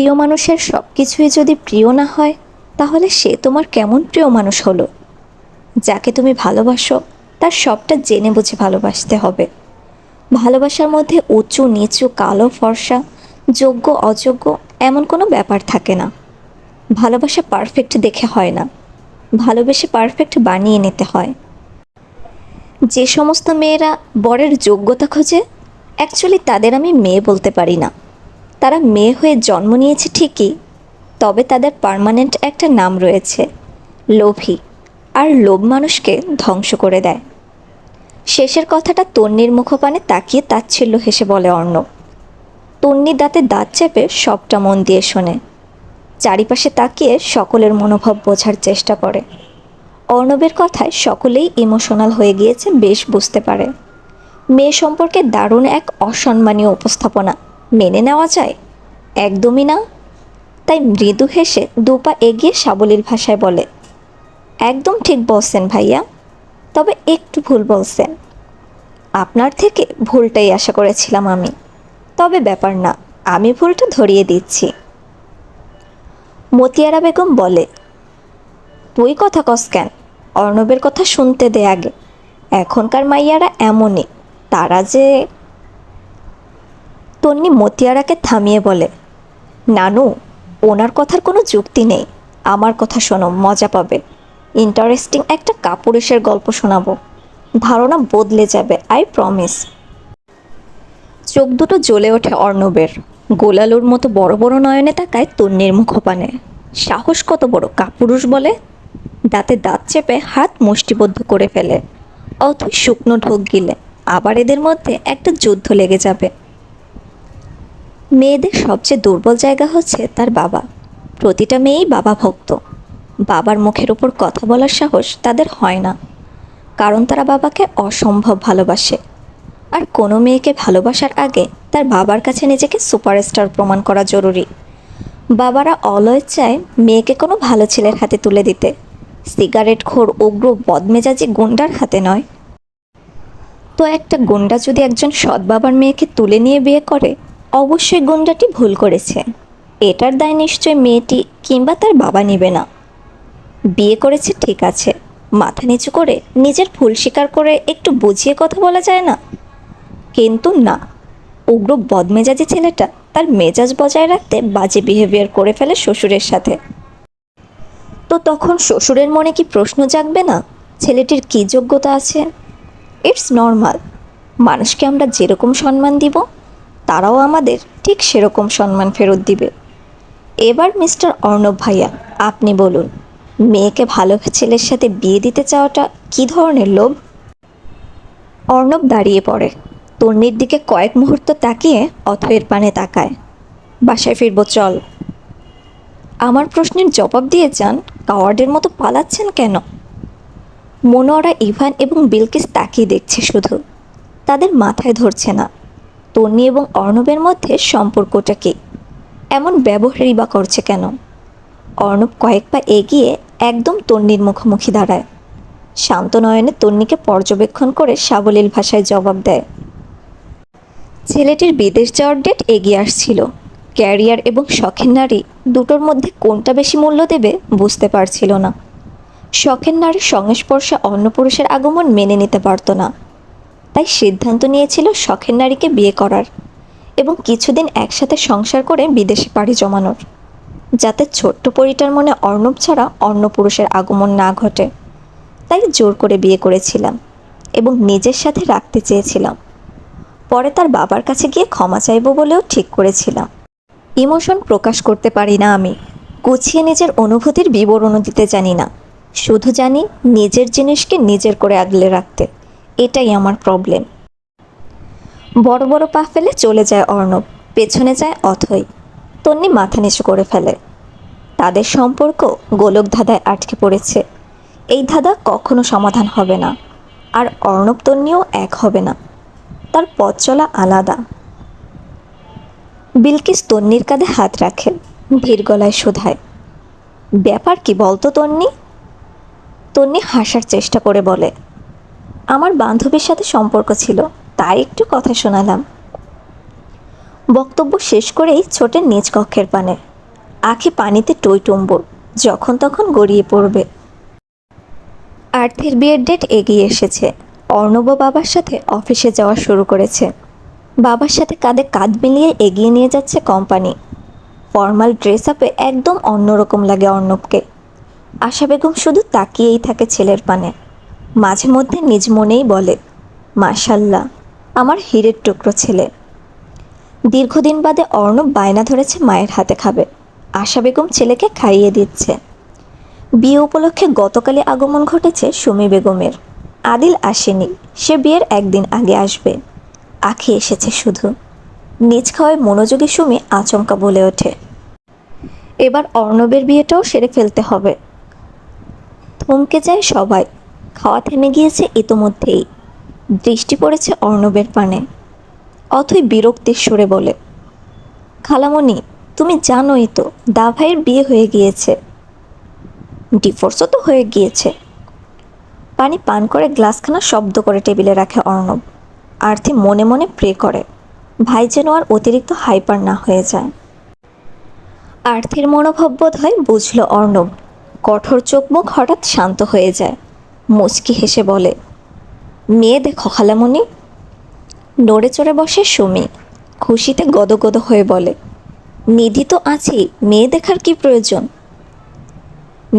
প্রিয় মানুষের সব কিছুই যদি প্রিয় না হয়, তাহলে সে তোমার কেমন প্রিয় মানুষ হলো? যাকে তুমি ভালোবাসো, তার সবটা জেনে বুঝে ভালোবাসতে হবে। ভালোবাসার মধ্যে উঁচু, নিচু, কালো, ফর্সা, যোগ্য, অযোগ্য এমন কোনো ব্যাপার থাকে না। ভালোবাসা পারফেক্ট দেখে হয় না। ভালোবেসে পারফেক্ট বানিয়ে নিতে হয়। যে সমস্ত মেয়েরা বরের যোগ্যতা খোঁজে অ্যাকচুয়ালি তাদের আমি মেয়ে বলতে পারি না। তারা মেয়ে হয়ে জন্ম নিয়েছে ঠিকই, তবে তাদের পার্মানেন্ট একটা নাম রয়েছে, লোভী, আর লোভ মানুষকে ধ্বংস করে দেয়। শেষের কথাটা তন্নির মুখপানে তাকিয়ে তাচ্ছিল্য হেসে বলে অর্ণব। তন্নি দাঁতে দাঁত চেপে সবটা মন দিয়ে শোনে। চারিপাশে তাকিয়ে সকলের মনোভাব বোঝার চেষ্টা করে। অর্ণবের কথায় সকলেই ইমোশনাল হয়ে গিয়েছে, বেশ বুঝতে পারে। মেয়ে সম্পর্কে দারুণ এক অসম্মানীয় উপস্থাপনা। মেনে নেওয়া যায়? একদমই না। তাই মৃদু হেসে দুপা এগিয়ে সাবলীল ভাষায় বলে, একদম ঠিক বলছেন ভাইয়া, তবে একটু ভুল বলছেন। আপনার থেকে ভুলটাই আশা করেছিলাম আমি। তবে ব্যাপার না, আমি ভুলটা ধরিয়ে দিচ্ছি। মতিয়ারা বেগম বলে, তুই কথা কস কেন? অর্ণবের কথা শুনতে দে আগে। এখনকার মাইয়ারা এমনই, তারা যে তন্নি মতিয়ারাকে থামিয়ে বলে, নানু, ওনার কথার কোনো যুক্তি নেই। আমার কথা শোনো, মজা পাবে। ইন্টারেস্টিং একটা কাপুরুষের গল্প শোনাবো। ধারণা বদলে যাবে, আই প্রমিস। চোখ দুটো জ্বলে ওঠে অর্ণবের। গোলালুর মতো বড় বড় নয়নে তাকায় তন্নির মুখপানে। সাহস কত বড়, কাপুরুষ বলে? দাঁতে দাঁত চেপে হাত মুষ্টিবদ্ধ করে ফেলে। অথই শুকনো ঢোক গিলে, আবার এদের মধ্যে একটা যুদ্ধ লেগে যাবে। মেয়েদের সবচেয়ে দুর্বল জায়গা হচ্ছে তার বাবা। প্রতিটা মেয়েই বাবা ভক্ত। বাবার মুখের ওপর কথা বলার সাহস তাদের হয় না। কারণ তারা বাবাকে অসম্ভব ভালোবাসে। আর কোনো মেয়েকে ভালোবাসার আগে তার বাবার কাছে নিজেকে সুপারস্টার প্রমাণ করা জরুরি। বাবারা অলয় চায় মেয়েকে কোনো ভালো ছেলের হাতে তুলে দিতে। সিগারেট খোর উগ্র, বদমেজাজি গুন্ডার হাতে নয়। তো একটা গুন্ডা যদি একজন সৎ বাবার মেয়েকে তুলে নিয়ে বিয়ে করে অবশ্যই গুন্ডাটি ভুল করেছে। এটার দায় নিশ্চয় মেয়েটি কিংবা তার বাবা নেবে না। বিয়ে করেছে ঠিক আছে, মাথা নিচু করে নিজের ভুল স্বীকার করে একটু বুঝিয়ে কথা বলা যায় না? কিন্তু না, উগ্র বদমেজাজি ছেলেটা তার মেজাজ বজায় রাখতে বাজে বিহেভিয়ার করে ফেলে শ্বশুরের সাথে। তো তখন শ্বশুরের মনে কি প্রশ্ন জাগবে না? ছেলেটির কী যোগ্যতা আছে? ইটস নর্মাল মানুষকে আমরা যেরকম সম্মান দিব তারাও আমাদের ঠিক সেরকম সম্মান ফেরত দিবে। এবার মিস্টার অর্ণব ভাইয়া, আপনি বলুন, মেয়েকে ভালো ছেলের সাথে বিয়ে দিতে চাওয়াটা কী ধরনের লোভ? অর্ণব দাঁড়িয়ে পড়ে। তন্নির দিকে কয়েক মুহূর্ত তাকিয়ে অথয়ের পানে তাকায়। বাসায় ফিরবো, চল। আমার প্রশ্নের জবাব দিয়ে যান, কাওয়ার্ডের মতো পালাচ্ছেন কেন? মনোয়ারা ইভান এবং বিলকিস তাকিয়ে দেখছে শুধু। তাদের মাথায় ধরছে না। তন্নি এবং অর্ণবের মধ্যে সম্পর্কটা কি? এমন ব্যবহারই বা করছে কেন? অর্ণব কয়েক পা এগিয়ে একদম তন্নির মুখোমুখি দাঁড়ায়। শান্ত নয়নে তন্নিকে পর্যবেক্ষণ করে সাবলীল ভাষায় জবাব দেয়। ছেলেটির বিদেশ যাওয়ার ডেট এগিয়ে আসছিল। ক্যারিয়ার এবং শখের নারী দুটোর মধ্যে কোনটা বেশি মূল্য দেবে বুঝতে পারছিল না। শখের নারীর সংস্পর্শে অন্য পুরুষের আগমন মেনে নিতে পারত না। তাই সিদ্ধান্ত নিয়েছিল শখের নারীকে বিয়ে করার এবং কিছুদিন একসাথে সংসার করে বিদেশে পাড়ি জমানোর। যাতে ছোট্ট পরিটার মনে অর্ণব ছাড়া অন্য পুরুষের আগমন না ঘটে। তাই জোর করে বিয়ে করেছিলাম এবং নিজের সাথে রাখতে চেয়েছিলাম। পরে তার বাবার কাছে গিয়ে ক্ষমা চাইব বলেও ঠিক করেছিলাম। ইমোশন প্রকাশ করতে পারি না আমি। গুছিয়ে নিজের অনুভূতির বিবরণও দিতে জানি না। শুধু জানি নিজের জিনিসকে নিজের করে আগলে রাখতে। এটাই আমার প্রবলেম বড় বড় পা ফেলে চলে যায় অর্ণব, পেছনে যায় অথই। তন্নি মাথা নিচু করে ফেলে। তাদের সম্পর্ক গোলক ধাঁধায় আটকে পড়েছে। এই ধাঁধা কখনো সমাধান হবে না। আর অর্ণব তন্নিও এক হবে না। তার পথ চলা আলাদা। বিলকিস তন্নির কাঁধে হাত রাখে ধীর গলায় শোধায়। ব্যাপার কি বলতো তন্নি? তন্নি হাসার চেষ্টা করে বলে আমার বান্ধবীর সাথে সম্পর্ক ছিল, তাই একটু কথা শোনালাম। বক্তব্য শেষ করেই ছোটের নিজ কক্ষের পানে, আখি পানিতে টইটুম্বর যখন তখন গড়িয়ে পড়বে। আর্থের বিয়ের ডেট এগিয়ে এসেছে। অর্ণব বাবার সাথে অফিসে যাওয়া শুরু করেছে। বাবার সাথে কাঁধে কাঁধ মিলিয়ে এগিয়ে নিয়ে যাচ্ছে কোম্পানি। ফর্মাল ড্রেস আপে একদম অন্যরকম লাগে অর্ণবকে। আশা বেগম শুধু তাকিয়েই থাকে ছেলের পানে। মাঝে মধ্যে নিজ মনেই বলে, মাশাল্লাহ, আমার হীরের টুকরো ছেলে। দীর্ঘদিন বাদে অর্ণব বায়না ধরেছে মায়ের হাতে খাবে। আশা বেগম ছেলেকে খাইয়ে দিচ্ছে। বিয়ে উপলক্ষে গতকালই আগমন ঘটেছে সুমি বেগমের। আদিল আসেনি, সে বিয়ের একদিন আগে আসবে। আখি এসেছে শুধু। নিজ খাওয়ায় মনোযোগী সুমি আচমকা বলে ওঠে। এবার অর্ণবের বিয়েটাও সেরে ফেলতে হবে। থমকে যায় সবাই। খাওয়া থেমে গিয়েছে ইতোমধ্যেই। দৃষ্টি পড়েছে অর্ণবের পানে অথই বিরক্তির সুরে বলে, খালামণি, তুমি জানোই তো দা ভাইয়ের বিয়ে হয়ে গিয়েছে। ডিভোর্সও তো হয়ে গিয়েছে পানি পান করে গ্লাসখানা শব্দ করে টেবিলে রাখে অর্ণব। আর্থি মনে মনে প্রে করে, ভাই যেন আর অতিরিক্ত হাইপার না হয়ে যায়। আর্থির মনোভাব বোধ হয় বুঝল অর্ণব। কঠোর চোখ মুখ হঠাৎ শান্ত হয়ে যায়। মুচকি হেসে বলে, মেয়ে দেখো খালামণি নড়ে চড়ে বসে সুমি, খুশিতে গদগদ হয়ে বলে, নিধি তো আছেই মেয়ে দেখার কি প্রয়োজন?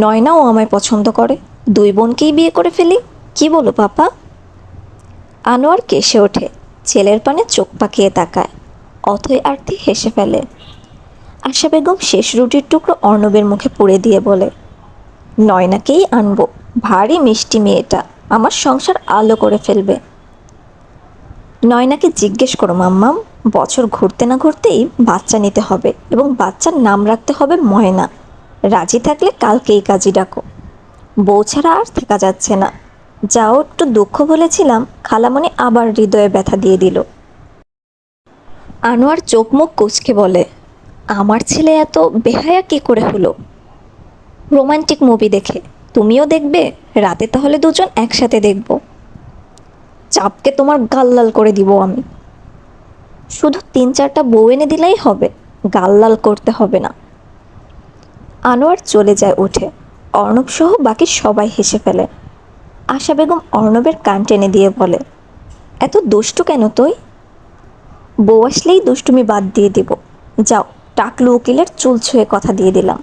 নয়নাও আমায় পছন্দ করে, দুই বোনকেই বিয়ে করে ফেলি, কি বলো পাপা? আনোয়ার কেসে ওঠে, ছেলের পানে চোখ পাকিয়ে তাকায়, অথই আরতি হেসে ফেলে। আশা বেগম শেষ রুটির টুকরো অর্ণবের মুখে পুড়ে দিয়ে বলে, নয়নাকেই আনব। ভারী মিষ্টি মেয়েটা আমার সংসার আলো করে ফেলবে। নয়নাকে জিজ্ঞেস করো, মাম্মাম, বছর ঘুরতে না ঘুরতেই বাচ্চা নিতে হবে এবং বাচ্চার নাম রাখতে হবে ময়না। রাজি থাকলে কালকেই কাজী ডাকো। বউ ছাড়া আর থাকা যাচ্ছে না। যাও, একটু দুঃখ বলেছিলাম, খালামণি আবার হৃদয়ে ব্যথা দিয়ে দিল। আনোয়ার চোখ মুখ কুচকে বলে, আমার ছেলে এত বেহায়া কি করে হলো? রোমান্টিক মুভি দেখে। তুমিও দেখবে, রাতে তাহলে দুজন একসাথে দেখব। চাপকে তোমার গাল্লাল করে দিব আমি। শুধু তিন চারটা বউ এনে দিলেই হবে, গাল্লাল করতে হবে না। আনোয়ার চলে যায় উঠে। অর্ণব সহ বাকি সবাই হেসে ফেলে। আশা বেগম অর্ণবের কান টেনে দিয়ে বলে, এত দুষ্টু কেন তুই? বউ আসলেই দুষ্টুমি বাদ দিয়ে দিব। যাও, টাকলু উকিলের চুল ছুঁয়ে কথা দিয়ে দিলাম।